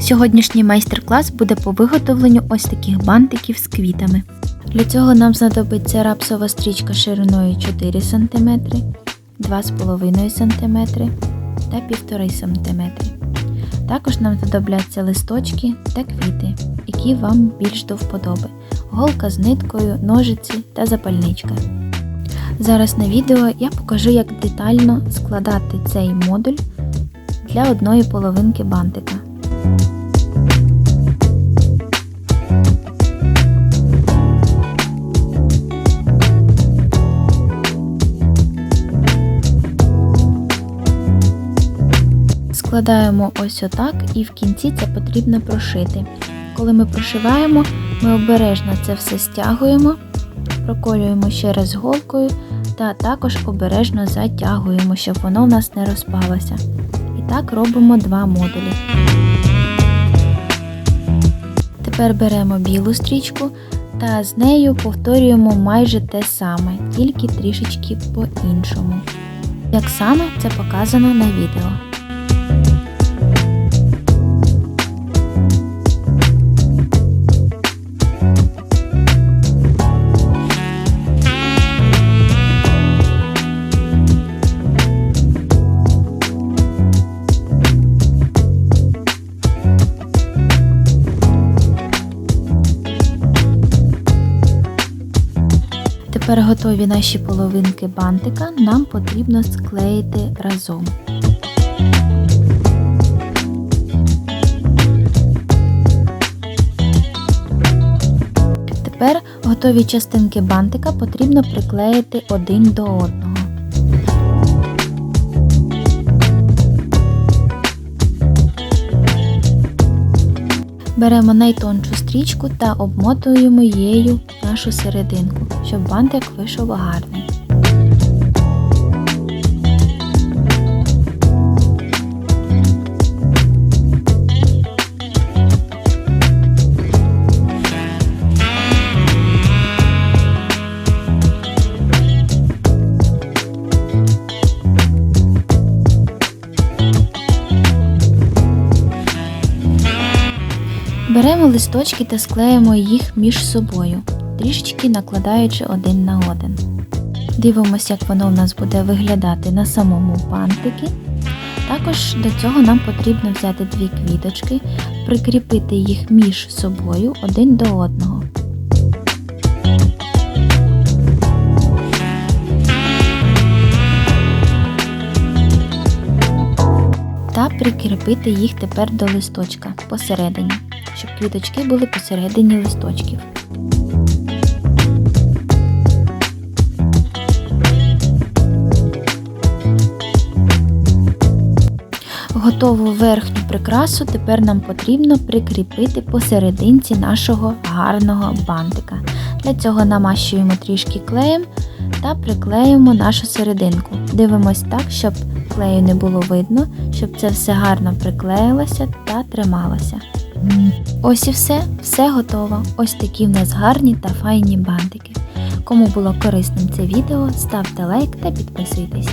Сьогоднішній майстер-клас буде по виготовленню ось таких бантиків з квітами. Для цього нам знадобиться рапсова стрічка шириною 4 см, 2,5 см та 1,5 см. Також нам знадобляться листочки та квіти, які вам більш до вподоби, голка з ниткою, ножиці та запальничка. Зараз на відео я покажу, як детально складати цей модуль для одної половинки бантика. Складаємо ось отак і в кінці це потрібно прошити. Коли ми прошиваємо, ми обережно це все стягуємо, проколюємо ще раз голкою та також обережно затягуємо, щоб воно в нас не розпалося. І так робимо два модулі. Тепер беремо білу стрічку та з нею повторюємо майже те саме, тільки трішечки по-іншому. Як саме це показано на відео. Тепер готові наші половинки бантика, нам потрібно склеїти разом. Тепер готові частинки бантика потрібно приклеїти один до одного. Беремо найтоншу стрічку та обмотуємо її нашу серединку, щоб бантик вийшов гарний. Беремо листочки та склеїмо їх між собою, трішечки накладаючи один на один. Дивимося, як воно в нас буде виглядати на самому бантики. Також до цього нам потрібно взяти дві квіточки, прикріпити їх між собою один до одного. Та прикріпити їх тепер до листочка посередині щоб квіточки були посередині листочків. Готову верхню прикрасу тепер нам потрібно прикріпити посерединці нашого гарного бантика. Для цього намащуємо трішки клеєм та приклеїмо нашу серединку. Дивимось так, щоб клею не було видно, щоб це все гарно приклеїлося та трималося. Ось і все, все готово. Ось такі в нас гарні та файні бантики. Кому було корисним це відео, ставте лайк та підписуйтесь.